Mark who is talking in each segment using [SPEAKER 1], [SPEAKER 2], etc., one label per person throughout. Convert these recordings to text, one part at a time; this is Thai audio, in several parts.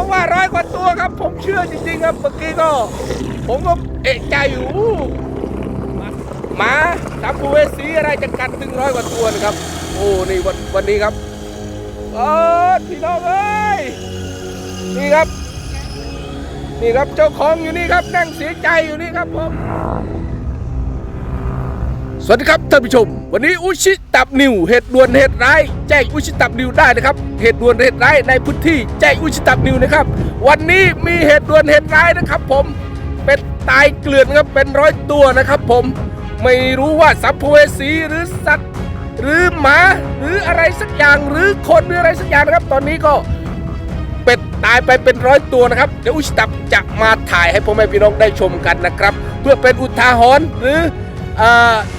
[SPEAKER 1] บอกว่าร้อยกว่าตัวครับ ผมเชื่อจริงๆครับเมื่อกี้ก็ ผมก็เอะใจอยู่หมาสามภูเวสีอะไรจะกัดถึงร้อยกว่าตัวนะครับ โอ้นี่วันวันนี้ครับเออพี่น้องเอ้ยนี่ครับ นี่ครับเจ้าของอยู่นี่ครับนั่งเสียใจอยู่นี่ครับผม สวัสดีครับท่านผู้ชม วันนี้อุชิตับนิวเหตุด่วนเหตุร้ายแจ้งอุชิตับนิวได้นะครับเหตุด่วนเหตุร้ายในพื้นที่แจ้งอุชิตับนิวนะครับ วันนี้มีเหตุด่วนเหตุร้ายนะครับผมเป็นตายเกลื่อนครับเป็นร้อยตัวนะครับผมไม่รู้ว่าสัมภเวสีหรือสัตว์ หรือหมาหรืออะไรสักอย่างหรือคนหรืออะไรสักอย่างนะครับ ตอนนี้ก็เป็ดตายไปเป็นร้อยตัวนะครับเดี๋ยวอุชตับจะมาถ่ายให้พ่อแม่พี่น้องได้ชมกันนะครับ เพื่อเป็นอุทาหรณ์หรือ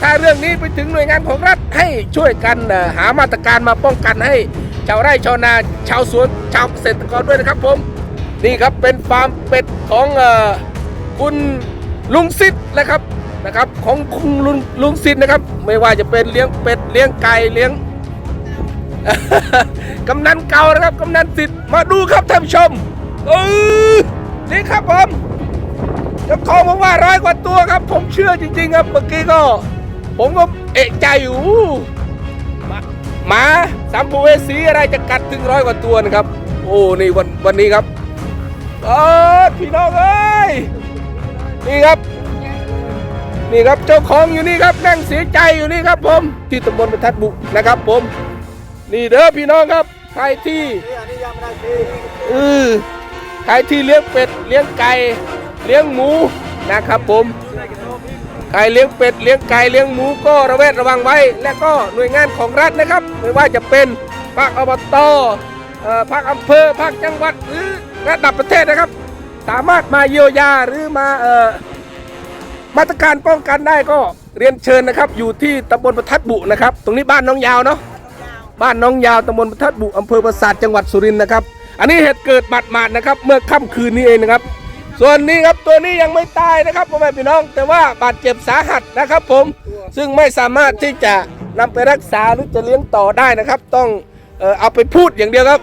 [SPEAKER 1] ถ้าเรื่องนี้ไปถึงหน่วยงานของรัฐให้ช่วยกันหามาตรการมาป้องกันให้ชาวไร่ชาวนาชาวสวนชาวเกษตรกรด้วยนะครับผมนี่ครับเป็นฟาร์มเป็ดของอคุณลุงซิดนะครับนะครับของคุณลุงลุงซิดนะครับ ไม่ว่าจะเป็นเลี้ยงเป็ดเลี้ยงไก่เลี้ยงกำนันเก่านะครับกำนันสิทธิ์มาดูครับท่านผู้ชมเออนี่ครับผม เจ้าของบอกว่าร้อยกว่าตัวครับ ผมเชื่อจริง ๆ ครับ เมื่อกี้ก็ ผมก็เอะใจอยู่หมาหมาสามภูเวสีอะไรจะกัดถึงร้อยกว่าตัวนะครับ โอ้นี่วันวันนี้ครับเออพี่น้องเอ้ยนี่ครับ นี่ครับเจ้าของอยู่นี่ครับนั่งเสียใจอยู่นี่ครับ ผมที่ตำบลบรรทัดบุนะครับ ผม นี่เด้อพี่น้องครับใครที่เออใครที่เลี้ยงเป็ดเลี้ยงไก่ เลี้ยงหมูนะครับผมใครเลี้ยงเป็ดเลี้ยงไก่เลี้ยงหมูก็ระแวดระวังไว้ และก็หน่วยงานของรัฐนะครับ ไม่ว่าจะเป็นภาคอบตเอ่อภาคอำเภอภาคจังหวัดหรือระดับประเทศนะครับ สามารถมาเยียวยาหรือมาเออมาตรการป้องกันได้ก็เรียนเชิญนะครับ อยู่ที่ตำบลประทัดบุนะครับ ตรงนี้บ้านน้องยาวเนาะบ้านน้องยาวตำบลประทัดบุอำเภอปราสาทจังหวัดสุรินทร์นะครับ อันนี้เหตุเกิดบาดหมาดนะครับ เมื่อค่ำคืนนี้เองนะครับ ส่วนนี้ครับตัวนี้ยังไม่ตายนะครับพ่อแม่พี่น้อง แต่ว่าบาดเจ็บสาหัสนะครับผมซึ่งไม่สามารถที่จะนำไปรักษาหรือจะเลี้ยงต่อได้นะครับ ต้องเออเอาไปพูดอย่างเดียวครับ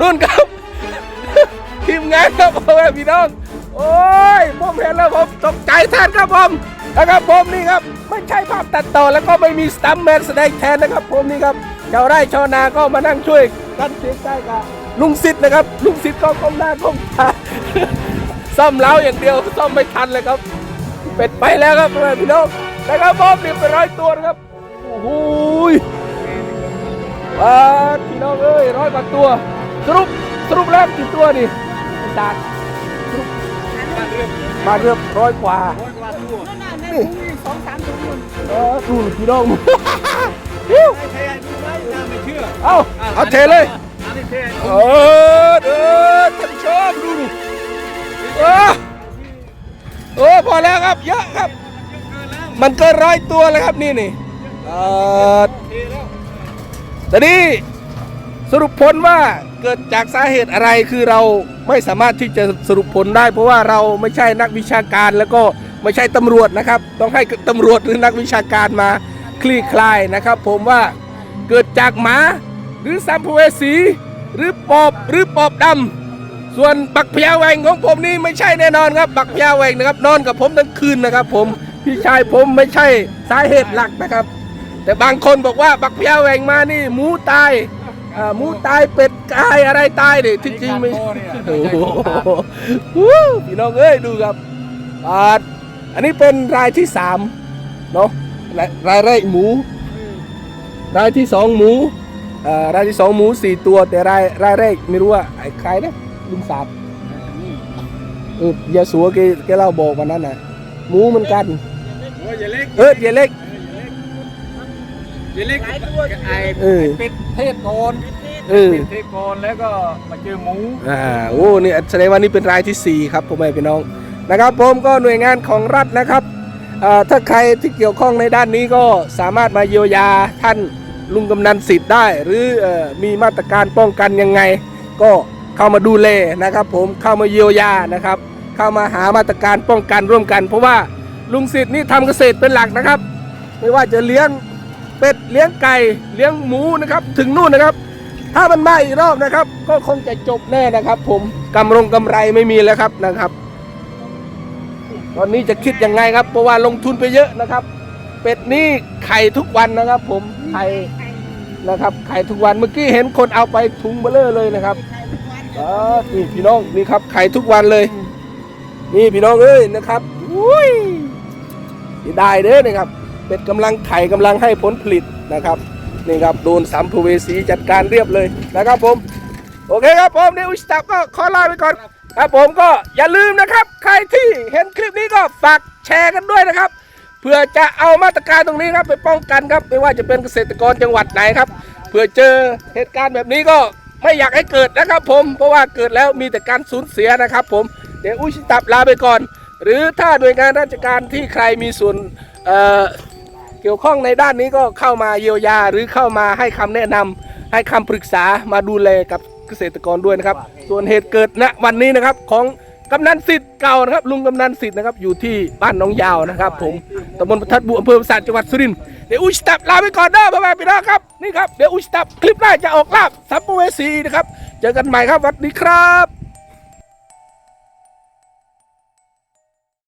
[SPEAKER 1] นู่นครับทีมงานครับพ่อแม่พี่น้องโอ้ยผมเห็นแล้วผมตกใจแทนครับผมนะครับผมนี่ครับไม่ใช่ภาพตัดต่อแล้วก็ไม่มีสตัมแมนแสดงแทนนะครับผมนี่ครับชาวไร่ชาวนาก็มานั่งช่วยกันเสียงใจกับลุงสิทธ์นะครับ ลุงสิทธ์ก็ก้มหน้าก้มตา ซ่อมเล้าอย่างเดียวซ่อมไม่ทันเลยครับ เป็ดไปแล้วครับพ่อแม่พี่น้องนะครับผมนี่เป็นร้อยตัวนะครับโอ้โหยปาดพี่น้องเอ้ยร้อยกว่าตัว สรุปสรุปแล้วกี่ตัวนี่ตาดมาเรือบร้อยกว่านี่
[SPEAKER 2] สองสามตัวนู่น
[SPEAKER 1] เออดูพี่น้องดิ้ว
[SPEAKER 2] ใครดูไหมน่าไม่เชื่อ
[SPEAKER 1] เอาเอาเทเลย
[SPEAKER 2] อันนี้
[SPEAKER 1] เออเออท่านผู้ชมดูดูเออเออพอแล้วครับเยอะครับ มันเกินร้อยตัวแล้วครับนี่นี่เออ
[SPEAKER 2] เทแล้ว
[SPEAKER 1] แต่นี่สรุปผลว่าเกิดจากสาเหตุอะไรคือเราไม่สามารถที่จะสรุปผลได้ เพราะว่าเราไม่ใช่นักวิชาการแล้วก็ไม่ใช่ตำรวจนะครับ ต้องให้ตำรวจหรือนักวิชาการมาคลี่คลายนะครับ ผมว่าเกิดจากหมา หรือสัมภเวสีหรือปอบหรือปอบดำส่วนบักพยาแหวงของผมนี่ไม่ใช่แน่นอนครับ บักพยาแหวงนะครับ นอนกับผมทั้งคืนนะครับ ผมพี่ชายผมไม่ใช่สาเหตุหลักนะครับ แต่บางคนบอกว่าบักพยาแหวงมานี่หมูตายอ่าหมูตายเป็ดตายอะไรตายเนี่ยที่จริงไม่โอ้โหวู้พี่น้องเอ้ยดูครับอ่าอันนี้เป็นรายที่สามเนาะรายรายแรกหมู รายที่สองหมูอ่า รายที่สองหมูสี่ตัว แต่รายรายแรกไม่รู้ว่าไอ้ใครนะลุงสาบเออยาสัวแกแกเล่าบอกวันนั้นน่ะหมูเหมือนกัน
[SPEAKER 2] โอ้ยอย่าเล็ก
[SPEAKER 1] เออเดี๋ยวเล็ก
[SPEAKER 2] อย่าเล็กไอ้
[SPEAKER 1] เออ
[SPEAKER 2] เป็ดเทศโกน
[SPEAKER 1] เออ
[SPEAKER 2] เป็ดเทศโกนแล้วก็มาเจอหมู
[SPEAKER 1] อ่าโอ้นี่แสดงว่านี่เป็นรายที่4ครับพ่อแม่พี่น้องนะครับผมก็หน่วยงานของรัฐนะครับอ่าถ้าใครที่เกี่ยวข้องในด้านนี้ก็สามารถมาเยียวยาท่าน ลุงกำนันสิทธิ์ได้ หรืออมีมาตรการป้องกันยังไง ก็เข้ามาดูแลนะครับ ผมเข้ามาเยียวยานะครับ เข้ามาหามาตรการป้องกันร่วมกัน เพราะว่าลุงสิทธิ์นี่ทำเกษตรเป็นหลักนะครับ ไม่ว่าจะเลี้ยงเป็ดเลี้ยงไก่เลี้ยงหมูนะครับ ถึงนู่นนะครับ ถ้ามันมาอีกรอบนะครับ ก็คงจะจบแน่นะครับ ผมกำรงกำไรไม่มีแล้วครับนะครับ ตอนนี้จะคิดยังไงครับ เพราะว่าลงทุนไปเยอะนะครับ เป็ดนี่ไข่ทุกวันนะครับ ผมไข่ นะครับไข่ทุกวันเมื่อกี้เห็นคนเอาไปถุงเบลเลอร์เลยนะครับอ๋อนี่พี่น้องนี่ครับไข่ทุกวันเลย นี่พี่น้องเอ้ยนะครับอุ้ยเสียดายเด้อนะครับ เป็ดกำลังไข่กำลังให้ผลผลิตนะครับนี่ครับโดนสัมภเวสีจัดการเรียบเลยนะครับผม โอเคครับผมนี่อุชตับก็ขอลาไปก่อนครับผมก็อย่าลืมนะครับ ใครที่เห็นคลิปนี้ก็ฝากแชร์กันด้วยนะครับ เพื่อจะเอามาตรการตรงนี้ครับไปป้องกันครับไม่ว่าจะเป็นเกษตรกรจังหวัดไหนครับเพื่อเจอเหตุการณ์แบบนี้ก็ไม่อยากให้เกิดนะครับผมเพราะว่าเกิดแล้วมีแต่การสูญเสียนะครับ ผมเดี๋ยวอุชิตับลาไปก่อน หรือถ้าหน่วยงานราชการที่ใครมีส่วนเเกี่ยวข้องในด้านนี้ก็เข้ามาเยียวยาหรือเข้ามาให้คำแนะนำให้คำปรึกษามาดูแลกับเกษตรกรด้วยนะครับ ส่วนเหตุเกิดณวันนี้นะครับของ กำนันสิทธิ์เก่านะครับลุงกำนันสิทธิ์นะครับอยู่ที่บ้านหน้องยาวนะครับผมตำบลประทัดบุอำเภอประสาทจังหวัดสุรินทร์เดี๋ยวอุชตับลาไปก่อนเด้อบ๊ายบายพี่น้องครับนี่ครับเดี๋ยวอุชตับคลิปหน้าจะออกลาบสัมภเวสีนะครับเจอกันใหม่ครับสวัสดีครับ